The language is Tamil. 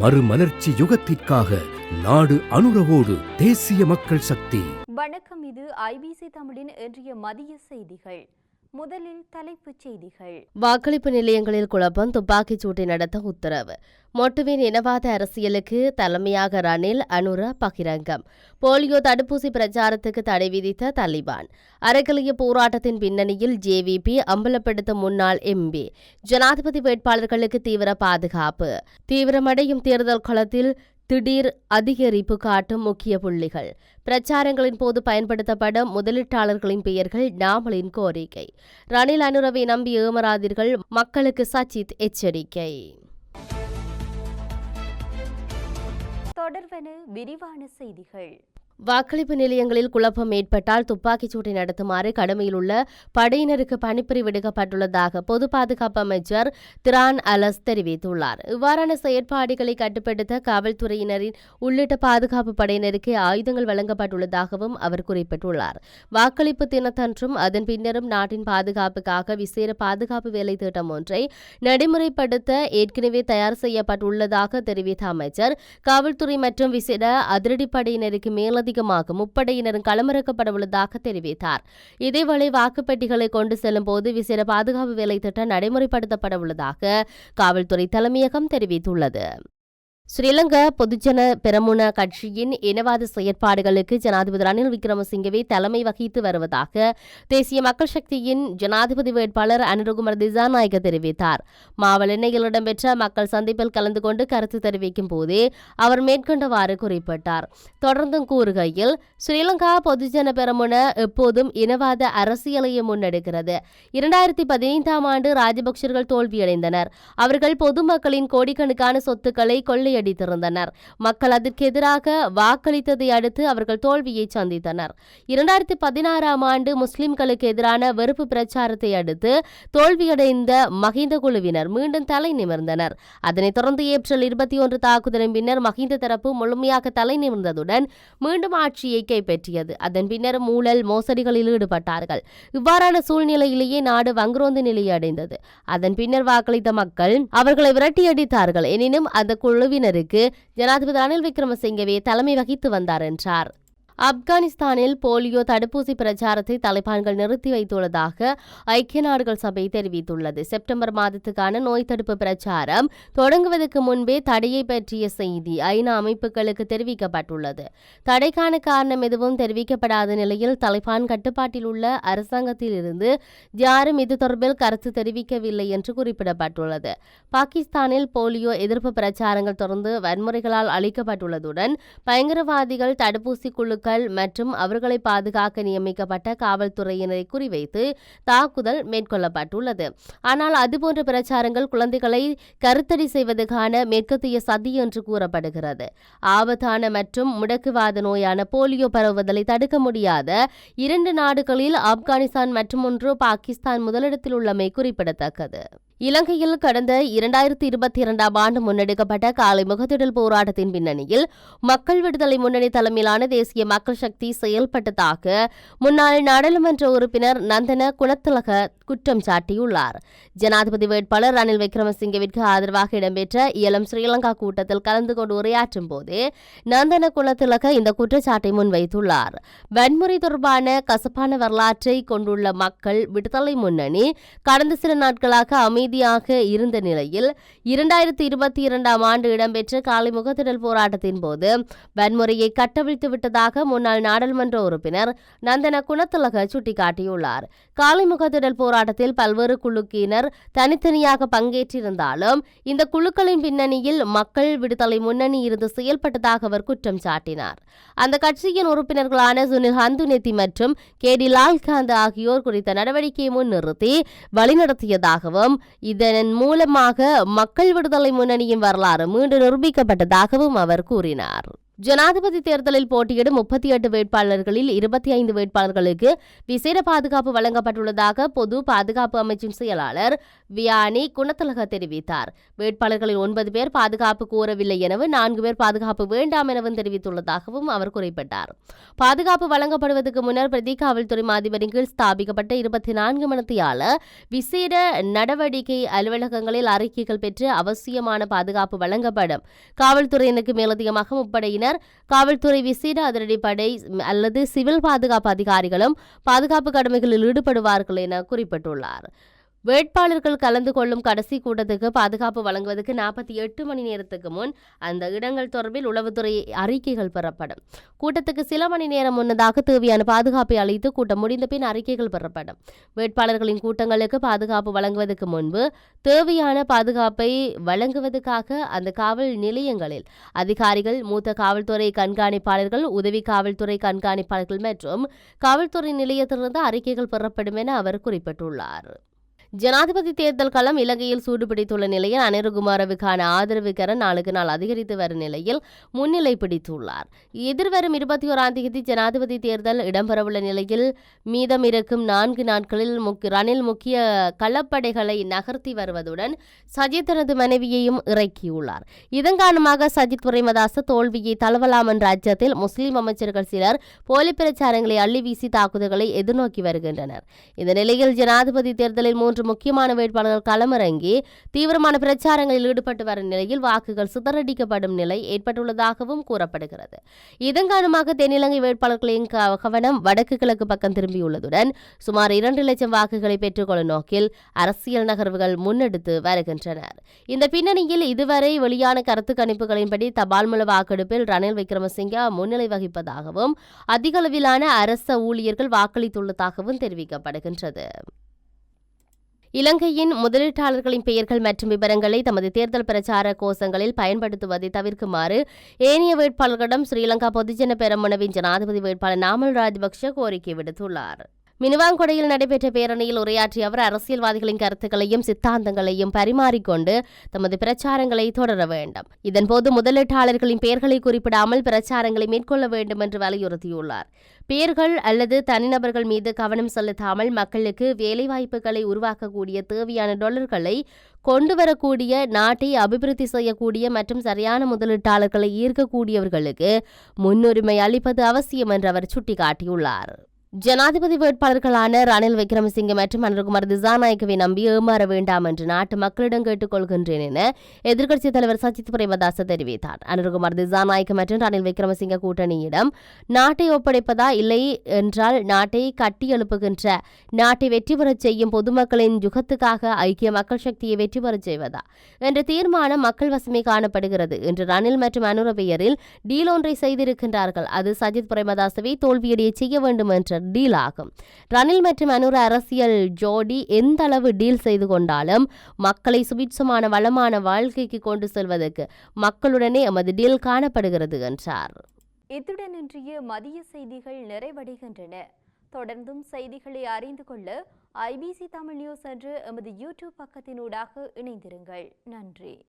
மறுமலர்ச்சி யுகத்திற்காக நாடு அனுரவோடு தேசிய மக்கள் சக்தி. வணக்கம் இது ஐபிசி தமிழின் இன்றைய மதிய செய்திகள். முதலில் தலைப்புச் செய்திகள். வாக்களிப்பு நிலையங்களில் குழப்பம் துப்பாக்கிச் சூட்டை நடத்த உத்தரவு. மொட்டுவின் இனவாத அரசியலுக்கு தலைமையாக ரணில் அனுர பகிரங்கம். போலியோ தடுப்பூசி பிரச்சாரத்துக்கு தடை விதித்த தலிபான். அறக்கலிய போராட்டத்தின் பின்னணியில் ஜேவிபி அம்பலப்படுத்த முன்னாள் எம்பி ஜனாதிபதி வேட்பாளர்களுக்கு தீவிர பாதுகாப்பு. தீவிரமடையும் தேர்தல் களத்தில் திடீர் அதிகரிப்பு காட்டும் முக்கிய புள்ளிகள். பிரச்சாரங்களின் போது பயன்படுத்தப்படும் முதலீட்டாளர்களின் பெயர்கள் நாமலின் கோரிக்கை. ரணில் அனுரவை நம்பி ஏமராதீர்கள் மக்களுக்கு சச்சித் எச்சரிக்கை. தொடர்வன விரிவான செய்திகள். வாக்களிப்பு நிலையங்களில் குழப்பம் ஏற்பட்டால் துப்பாக்கிச் சூட்டை நடத்துமாறு கடமையில் உள்ள படையினருக்கு பணிப்புரி விடுக்கப்பட்டுள்ளதாக பொது பாதுகாப்பு அமைச்சர் திரான் அலஸ் தெரிவித்துள்ளார். இவ்வாறான செயற்பாடுகளை கட்டுப்படுத்த காவல்துறையினரின் உள்ளிட்ட பாதுகாப்பு படையினருக்கு ஆயுதங்கள் வழங்கப்பட்டுள்ளதாகவும் அவர் குறிப்பிட்டுள்ளார். வாக்களிப்பு தினத்தன்றும் அதன் பின்னரும் நாட்டின் பாதுகாப்புக்காக விசேட பாதுகாப்பு வேலை திட்டம் ஒன்றை நடைமுறைப்படுத்த ஏற்கனவே தயார் செய்யப்பட்டுள்ளதாக தெரிவித்த அமைச்சர் காவல்துறை மற்றும் விசேட அதிரடிப்படையினருக்கு அதிகமாக முப்படையினரும் களமிறக்கப்பட உள்ளதாக தெரிவித்தார். இதேவேளை வாக்குப்பெட்டிகளை கொண்டு செல்லும் போது விசேட பாதுகாப்பு வேலை திட்டம் நடைமுறைப்படுத்தப்பட உள்ளதாக காவல்துறை தலைமையகம் தெரிவித்துள்ளது. ஸ்ரீலங்கா பொதுஜன பெரமுன கட்சியின் இனவாத செயற்பாடுகளுக்கு ஜனாதிபதி ரணில் விக்ரமசிங்கவே தலைமை வகித்து வருவதாக தேசிய மக்கள் சக்தியின் ஜனாதிபதி வேட்பாளர் அனுரகுமார் திசாநாயக தெரிவித்தார். மாவளெண்ணையில் இடம்பெற்ற மக்கள் சந்திப்பில் கலந்து கொண்டு கருத்து தெரிவிக்கும் போதே அவர் மேற்கொண்டவாறு குறிப்பிட்டார். தொடர்ந்தும் கூறுகையில் ஸ்ரீலங்கா பொதுஜன பெரமுன எப்போதும் இனவாத அரசியலையே முன்னெடுக்கிறது. இரண்டாயிரத்தி பதினைந்தாம் ஆண்டு ராஜபக்சர்கள் தோல்வியடைந்தனர். அவர்கள் பொதுமக்களின் கோடிக்கணக்கான சொத்துக்களை முறியடித்திருந்தனர் மக்கள் அதற்கு எதிராக வாக்களித்ததை அடுத்து அவர்கள் தோல்வியை சந்தித்தனர். இரண்டாயிரத்தி பதினாறாம் ஆண்டு முஸ்லிம்களுக்கு எதிரான வெறுப்பு பிரச்சாரத்தை அடுத்து தோல்வியடைந்த மஹிந்த குழுவினர் மீண்டும் தலை நிமிர்ந்தனர். அதனைத் தொடர்ந்து ஏப்ரல் இருபத்தி ஒன்று தாக்குதலின் பின்னர் மஹிந்த தரப்பு முழுமையாக தலை நிமிர்ந்ததுடன் மீண்டும் ஆட்சியை கைப்பற்றியது. அதன் பின்னர் ஊழல் மோசடிகளில் ஈடுபட்டார்கள். இவ்வாறான சூழ்நிலையிலேயே நாடு வங்குரோந்து நிலையை அடைந்தது. அதன் பின்னர் வாக்களித்த மக்கள் அவர்களை விரட்டியடித்தார்கள். எனினும் அந்த குழுவினர் குழுவினருக்கு ஜனாதிபதி ரணில் விக்ரமசிங்கவே தலைமை வகித்து வந்தார் என்றார். ஆப்கானிஸ்தானில் போலியோ தடுப்பூசி பிரச்சாரத்தை தலைப்பான்கள் நிறுத்தி வைத்துள்ளதாக ஐக்கிய நாடுகள் சபை தெரிவித்துள்ளது. செப்டம்பர் மாதத்துக்கான நோய் தடுப்பு பிரச்சாரம் தொடங்குவதற்கு முன்பே தடையை பற்றிய செய்தி ஐநா அமைப்புகளுக்கு தெரிவிக்கப்பட்டுள்ளது. தடைக்கான காரணம் எதுவும் தெரிவிக்கப்படாத நிலையில் தலைபான் கட்டுப்பாட்டில் உள்ள அரசாங்கத்திலிருந்து யாரும் இது தொடர்பில் கருத்து தெரிவிக்கவில்லை என்று குறிப்பிடப்பட்டுள்ளது. பாகிஸ்தானில் போலியோ எதிர்ப்பு பிரச்சாரங்கள் தொடர்ந்து வன்முறைகளால் அளிக்கப்பட்டுள்ளதுடன் பயங்கரவாதிகள் தடுப்பூசி குழுக்கள் மற்றும் அவர்களை பாதுகாக்க நியமிக்கப்பட்ட காவல்துறையினரை குறிவைத்து தாக்குதல் மேற்கொள்ளப்பட்டுள்ளது. ஆனால் அதுபோன்ற பிரச்சாரங்கள் குழந்தைகளை கருத்தடி செய்வதற்கான மேற்கத்திய சதி என்று கூறப்படுகிறது. ஆபத்தான மற்றும் முடக்குவாத நோயான போலியோ பரவுவதை தடுக்க முடியாத இரண்டு நாடுகளில் ஆப்கானிஸ்தான் மற்றும் ஒன்று பாகிஸ்தான் முதலிடத்தில் உள்ளமை குறிப்பிடத்தக்கது. இலங்கையில் கடந்த இரண்டாயிரத்தி இருபத்தி இரண்டாம் ஆண்டு முன்னெடுக்கப்பட்ட காலை முகத்திடல் போராட்டத்தின் பின்னணியில் மக்கள் விடுதலை முன்னணி தலைமையிலான தேசிய மக்கள் சக்தி செயல்பட்டதாக முன்னாள் நாடாளுமன்ற உறுப்பினர் நந்தன குணத்திலக குற்றம் சாட்டியுள்ளார். ஜனாதிபதி வேட்பாளர் ரணில் விக்ரமசிங்கவிற்கு ஆதரவாக இடம்பெற்ற இயலம் ஸ்ரீலங்கா கூட்டத்தில் கலந்து கொண்டு உரையாற்றும் போது நந்தன குணத்திலக இந்த குற்றச்சாட்டை முன்வைத்துள்ளார். வன்முறை தொடர்பான கசப்பான வரலாற்றை கொண்டுள்ள மக்கள் விடுதலை முன்னணி கடந்த சில நாட்களாக அமைதியாக இருந்த நிலையில் இரண்டாயிரத்தி இருபத்தி இரண்டாம் ஆண்டு இடம்பெற்ற காலை முகத்திடல் போராட்டத்தின் போது வன்முறையை கட்டவிழ்த்து விட்டதாக முன்னாள் நாடாளுமன்ற உறுப்பினர் நந்தன குணத்திலக சுட்டிக்காட்டியுள்ளார். காலை முகத்திடல் போராட்டத்தில் பல்வேறு குழுக்கினர் தனித்தனியாக பங்கேற்றிருந்தாலும் இந்த குழுக்களின் பின்னணியில் மக்கள் விடுதலை முன்னணி இருந்து செயல்பட்டதாக அவர் குற்றம் சாட்டினார். அந்த கட்சியின் உறுப்பினர்களான சுனில் ஹந்துநெத்தி மற்றும் கே டி லால்காந்த் ஆகியோர் குறித்த நடவடிக்கையை முன்னிறுத்தி வழிநடத்தியதாகவும் இதன் மூலமாக மக்கள் விடுதலை முன்னணியின் வரலாறு மீண்டும் நிரூபிக்கப்பட்டதாகவும் அவர் கூறினார். ஜனாதிபதி தேர்தலில் போட்டியிடும் முப்பத்தி எட்டு வேட்பாளர்களில் இருபத்தி ஐந்து வேட்பாளர்களுக்கு விசேட பாதுகாப்பு வழங்கப்பட்டுள்ளதாக பொது பாதுகாப்பு அமைச்சின் செயலாளர் வியானி குணத்தலக தெரிவித்தார். வேட்பாளர்களில் ஒன்பது பேர் பாதுகாப்பு கோரவில்லை எனவும் நான்கு பேர் பாதுகாப்பு வேண்டாம் எனவும் தெரிவித்துள்ளதாகவும் அவர் குறிப்பிட்டார். பாதுகாப்பு வழங்கப்படுவதற்கு முன்னர் பிரதி காவல்துறை மாதிபரின் கீழ் ஸ்தாபிக்கப்பட்ட இருபத்தி நான்கு மணத்தியால விசேட நடவடிக்கை அலுவலகங்களில் அறிக்கைகள் பெற்று அவசியமான பாதுகாப்பு வழங்கப்படும். காவல்துறையினருக்கு மேலதிகமாக முப்படையினர் காவல்துறை விசேட அதிரடிப்படை அல்லது சிவில் பாதுகாப்பு அதிகாரிகளும் பாதுகாப்பு கடமைகளில் ஈடுபடுவார்கள் என குறிப்பிட்டுள்ளார். வேட்பாளர்கள் கலந்து கொள்ளும் கடைசி கூட்டத்துக்கு பாதுகாப்பு வழங்குவதற்கு நாற்பத்தி எட்டு மணி நேரத்துக்கு முன் அந்த இடங்கள் தொடர்பில் உளவுத்துறை அறிக்கைகள் பெறப்படும். கூட்டத்துக்கு சில மணி நேரம் முன்னதாக தேவையான பாதுகாப்பை அளித்து கூட்டம் முடிந்த பின் அறிக்கைகள் பெறப்படும். வேட்பாளர்களின் கூட்டங்களுக்கு பாதுகாப்பு வழங்குவதற்கு முன்பு தேவையான பாதுகாப்பை வழங்குவதற்காக அந்த காவல் நிலையங்களில் அதிகாரிகள் மூத்த காவல்துறை கண்காணிப்பாளர்கள் உதவி காவல்துறை கண்காணிப்பாளர்கள் மற்றும் காவல்துறை நிலையத்திலிருந்து அறிக்கைகள் பெறப்படும் என அவர் குறிப்பிட்டுள்ளார். ஜனாதிபதி தேர்தல் களம் இலங்கையில் சூடுபிடித்துள்ள நிலையில் அனிருகுமாரவுக்கான ஆதரவு கரன் நாளுக்கு நாள் அதிகரித்து வரும் நிலையில் முன்னிலை பிடித்துள்ளார். எதிர்வரும் இருபத்தி ஓராம் தேதி ஜனாதிபதி தேர்தல் இடம்பெறவுள்ள நிலையில் மீதம் இருக்கும் நான்கு நாட்களில் ரணில் முக்கிய களப்படைகளை நகர்த்தி வருவதுடன் சஜித் தனது மனைவியையும் இறக்கியுள்ளார். இதன் காரணமாக சஜித் பிரேமதாச தோல்வியை தழுவலாம் என்ற அச்சத்தில் முஸ்லிம் அமைச்சர்கள் சிலர் போலி பிரச்சாரங்களை அள்ளி வீசி தாக்குதல்களை எதிர்நோக்கி வருகின்றனர். இந்த நிலையில் ஜனாதிபதி தேர்தலில் மூன்று முக்கியமான வேட்பாளர்கள் களமிறங்கி தீவிரமான பிரச்சாரங்களில் ஈடுபட்டு வரும் நிலையில் வாக்குகள் சிதறடிக்கப்படும் நிலை ஏற்பட்டுள்ளதாகவும் கூறப்படுகிறது. இதன் காரணமாக தென்னிலங்கை வேட்பாளர்களின் கவனம் வடக்கு கிழக்கு பக்கம் திரும்பியுள்ளதுடன் சுமார் இரண்டு லட்சம் வாக்குகளை பெற்றுக்கொள்ளும் நோக்கில் அரசியல் நகர்வுகள் முன்னெடுத்து வருகின்றனர். இந்த பின்னணியில் இதுவரை வெளியான கருத்து கணிப்புகளின்படி தபால் மூல வாக்கெடுப்பில் ரணில் விக்ரமசிங்க முன்னிலை வகிப்பதாகவும் அதிகளவிலான அரச ஊழியர்கள் வாக்களித்துள்ளதாகவும் தெரிவிக்கப்படுகின்றது. இலங்கையின் முதலீட்டாளர்களின் பெயர்கள் மற்றும் விவரங்களை தமது தேர்தல் பிரச்சார கோஷங்களில் பயன்படுத்துவதை தவிர்க்குமாறு ஏனைய வேட்பாளர்களிடம் ஸ்ரீலங்கா பொதுஜன பெரமுனவின் ஜனாதிபதி வேட்பாளர் நாமல் ராஜபக்ஷ கோரிக்கை விடுத்துள்ளார். மினுவாங்கொடையில் நடைபெற்ற பேரணியில் உரையாற்றிய அவர் அரசியல்வாதிகளின் கருத்துக்களையும் சித்தாந்தங்களையும் பரிமாறிக்கொண்டு தமது பிரச்சாரங்களை தொடர வேண்டும். இதன்போது முதலீட்டாளர்களின் பெயர்களை குறிப்பிடாமல் பிரச்சாரங்களை மேற்கொள்ள வேண்டும் என்று வலியுறுத்தியுள்ளார். பெயர்கள் அல்லது தனிநபர்கள் மீது கவனம் செலுத்தாமல் மக்களுக்கு வேலைவாய்ப்புகளை உருவாக்கக்கூடிய தேவையான டாலர்களை கொண்டு வரக்கூடிய நாட்டை அபிவிருத்தி செய்யக்கூடிய மற்றும் சரியான முதலீட்டாளர்களை ஈர்க்கக்கூடியவர்களுக்கு முன்னுரிமை அளிப்பது அவசியம் என்று அவர் சுட்டிக்காட்டியுள்ளார். ஜனாதிபதி வேட்பாளர்களான ரணில் விக்ரமசிங்கே மற்றும் அனுகுமார் திசாநாயக்கவை நம்பி ஏமாற வேண்டாம் என்று நாட்டு மக்களிடம் கேட்டுக்கொள்கின்றேன் என எதிர்க்கட்சித் தலைவர் சஜித் பிரேமதாச தெரிவித்தார். அனுகுமார் திசாநாயக்க மற்றும் ரணில் விக்ரமசிங்க கூட்டணியிடம் நாட்டை ஒப்படைப்பதா இல்லை என்றால் நாட்டை கட்டியெழுப்புகின்ற நாட்டை வெற்றி பெறச் செய்யும் பொதுமக்களின் யுகத்துக்காக ஐக்கிய மக்கள் சக்தியை வெற்றி பெறச் செய்வதா என்ற தீர்மானம் மக்கள் வசமே காணப்படுகிறது என்று ரணில் மற்றும் அனுர பெயரில் டீல் ஒன்றை செய்திருக்கின்றார்கள். அது சஜித் பிரேமதாசவை தோல்வியடைய செய்ய வேண்டும் என்ற டீல் ஆகும் ரணில் மற்றும் அனுர அரசியல் ஜோடி எந்த அளவு டீல் செய்து கொண்டாலும் மக்களை சுபிட்சமான வளமான வாழ்க்கைக்கு கொண்டு செல்வதற்கு மக்களுடனே எமது டீல் காணப்படுகிறது என்றார். இத்துடன் இன்றைய மதிய செய்திகள் நிறைவடைகின்றன. தொடர்ந்தும் செய்திகளை அறிந்து கொள்ள ஐபிசி தமிழ் நியூஸ் என்ற எமது யூடியூப் பக்கத்தினூடாக இணைந்திருங்கள். நன்றி.